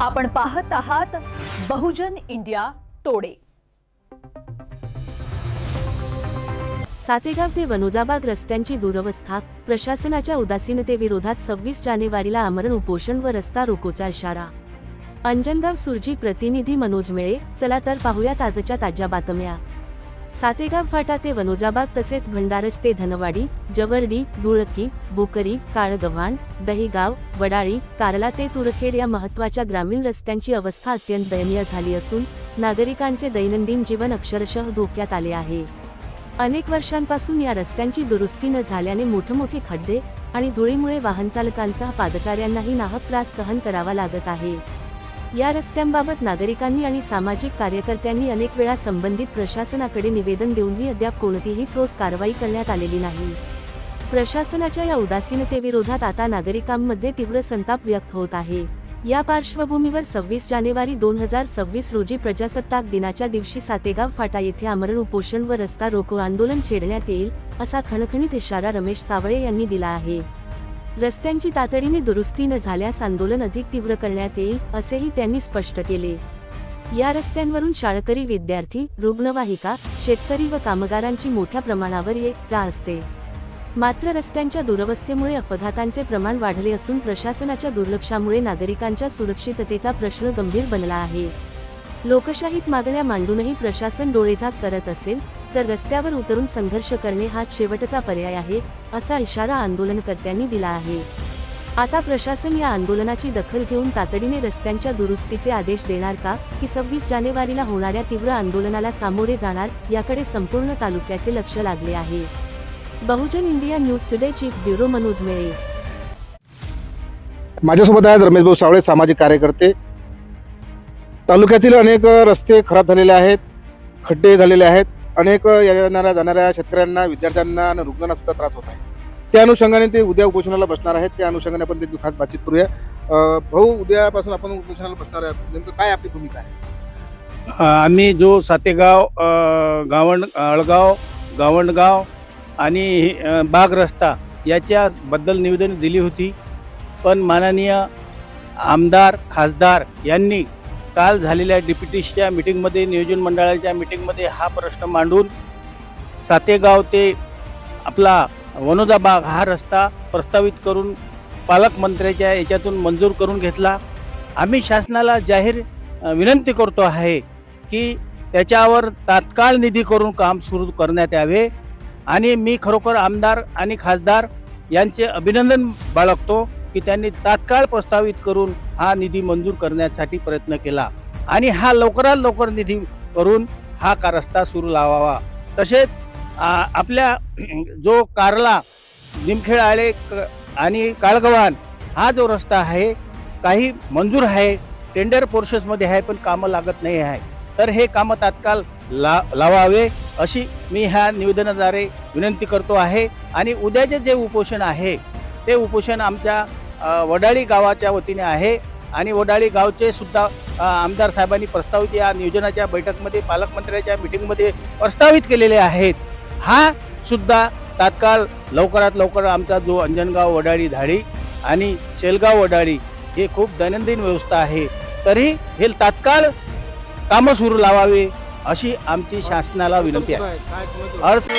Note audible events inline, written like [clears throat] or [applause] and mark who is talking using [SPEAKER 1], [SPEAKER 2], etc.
[SPEAKER 1] आपण पाहत आहात बहुजन इंडिया टोडे.
[SPEAKER 2] सातेगाव ते वनोजाबाग रस्त्यांची दुरवस्था प्रशासनाच्या उदासीनतेविरोधात सव्वीस जानेवारीला आमरण उपोषण व रस्ता रोकोचा इशारा. अंजनगाव सुरजी प्रतिनिधी मनोज मेळे चला तर पाहूया ताजच्या ताज्या बातम्या. सातेगाव फाटा ते वनोजाबाग तसेच भंडारज ते धनवाडी जवर्डी धुळकी बोकरी काळगव्हाण दहीगाव वडाळी कारला ते तुरखेड या महत्त्वाच्या ग्रामीण रस्त्यांची अवस्था अत्यंत दयनीय झाली असून नागरिकांचे दैनंदिन जीवन अक्षरशः धोक्यात आले आहे. अनेक वर्षांपासून या रस्त्यांची दुरुस्ती न झाल्याने मोठमोठे खड्डे आणि धुळीमुळे वाहनचालकांसह पादचाऱ्यांनाही नाहक त्रास सहन करावा लागत आहे. या रस्त्यांबाबत नागरिकांनी आणि सामाजिक कार्यकर्त्यांनी अनेक वेळा संबंधित प्रशासनाकडे निवेदन देऊनही अद्याप कोणतीही ठोस कारवाई करण्यात आलेली नाही. प्रशासनाच्या या उदासीनतेविरोधात आता नागरिकांमध्ये तीव्र संताप व्यक्त होत आहे. या पार्श्वभूमीवर सव्वीस जानेवारी दोन हजार सव्वीस रोजी प्रजासत्ताक दिनाच्या दिवशी सातेगाव फाटा येथे आमरण उपोषण व रस्ता रोको आंदोलन छेडण्यात येईल असा खणखणीत इशारा रमेश सावळे यांनी दिला आहे. रस्त्यांची तातडीने दुरुस्ती न झाल्यास आंदोलन अधिक तीव्र करण्यात येईल असेही त्यांनी स्पष्ट केले. या रस्त्यांवरून शाळकरी विद्यार्थी रुग्णवाहिका शेतकरी व कामगारांची मोठ्या प्रमाणावर ये जा असते. मात्र रस्त्यांच्या दुरवस्थेमुळे अपघातांचे प्रमाण वाढले असून प्रशासनाच्या दुर्लक्षामुळे नागरिकांच्या सुरक्षिततेचा प्रश्न गंभीर बनला आहे. लोकशाहीत मागण्या मांडूनही प्रशासन डोळेझाक करत असेल तर रस्त्यावर उतरून संघर्ष करणे हा शेवटचा पर्याय आहे असा इशारा आंदोलनकर्त्यांनी दिला आहे. आता प्रशासन या आंदोलनाची दखल घेऊन तातडीने रस्त्यांच्या दुरुस्तीचे आदेश देणार का की सव्वीस जानेवारीला होणाऱ्या तीव्र आंदोलनाला सामोरे जाणार याकडे संपूर्ण तालुक्याचे लक्ष लागले आहे. Bahujan India news today chief bureau Manoj Mele.
[SPEAKER 3] माझ्यासोबत आहेत रमेश भाऊ सावळे सामाजिक कार्यकर्ते. तालुक्यातील अनेक रस्ते खराब झालेले आहेत खड्डे झालेले आहेत अनेक येणाऱ्या जाणाऱ्या शेतकऱ्यांना विद्यार्थ्यांना आणि रुग्णांना सुद्धा त्रास होत आहे. त्या अनुषंगाने ते उद्या उपोषणाला बसणार आहेत. त्या अनुषंगाने आपण त्यांची खास बातचीत करूया. भाऊ उद्यापासून आपण उपोषणाला बसणार आहे नेमकं काय आपली भूमिका आहे?
[SPEAKER 4] आम्ही जो सातेगाव गावण अळगाव गावंडगाव आणि बाग रस्ता याच्याबद्दल निवेदन दिली होती. पण माननीय आमदार खासदार यांनी काल झालेल्या डिप्युटीच्या मिटिंगमध्ये नियोजन मंडळाच्या मिटिंगमध्ये हा प्रश्न मांडून सातेगाव ते आपला वनोदा बाग हा रस्ता प्रस्तावित करून पालकमंत्र्याच्या याच्यातून मंजूर करून घेतला. आम्ही शासनाला जाहीर विनंती करतो आहे की त्याच्यावर तात्काळ निधी करून काम सुरू करण्यात यावे. आणि मी खरोखर आमदार आणि खासदार यांचे अभिनंदन बाळगतो. की त्यांनी तात्काळ प्रस्तावित करून हा निधी मंजूर करण्यासाठी प्रयत्न केला. आणि हा लवकरात लवकर निधी करून हा का रस्ता सुरू लावावा. तसेच आपल्या [clears throat] जो कारला निमखेड आळे क- आणि काळगव्हाण हा जो रस्ता आहे काही मंजूर आहे टेंडर प्रोसेसमध्ये आहे पण कामं लागत नाही आहे. तर हे कामं तात्काळ ला लावावे अशी मी ह्या निवेदनाद्वारे विनंती करतो आहे. आणि उद्याचे जे उपोषण आहे ते उपोषण आमच्या वडाळी गावाच्या वतीने आहे. आणि वडाळी गावचे सुद्धा आमदार साहेबांनी प्रस्तावित या नियोजनाच्या बैठकमध्ये पालकमंत्र्याच्या मिटिंगमध्ये प्रस्तावित केलेले आहेत. हा सुद्धा तात्काळ लवकरात लवकर आमचा जो अंजनगाव वडाळी धाडी आणि शेलगाव वडाळी हे खूप दैनंदिन व्यवस्था आहे. तरी हे तात्काळ कामं सुरू लावावे अशी आमची शासनाला विनंती आहे. अर्थ